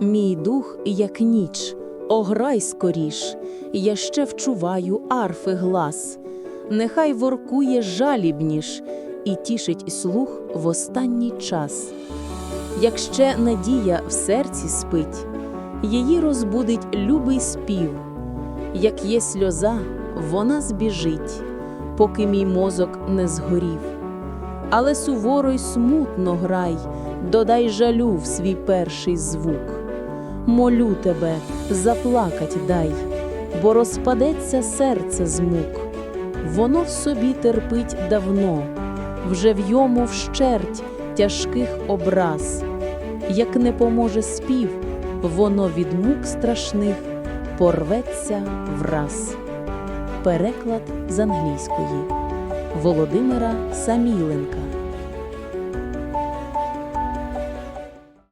Мій дух, як ніч, ограй скоріш, я ще вчуваю арфи глас. Нехай воркує жалібніш і тішить слух в останній час. Як ще надія в серці спить, її розбудить любий спів. Як є сльоза, вона збіжить, поки мій мозок не згорів. Але суворо й смутно грай, додай жалю в свій перший звук. Молю тебе, заплакать дай, бо розпадеться серце з мук. Воно в собі терпить давно, вже в йому вщерть тяжких образ. Як не поможе спів, воно від мук страшних порветься враз. Переклад з англійської. Володимира Саміленка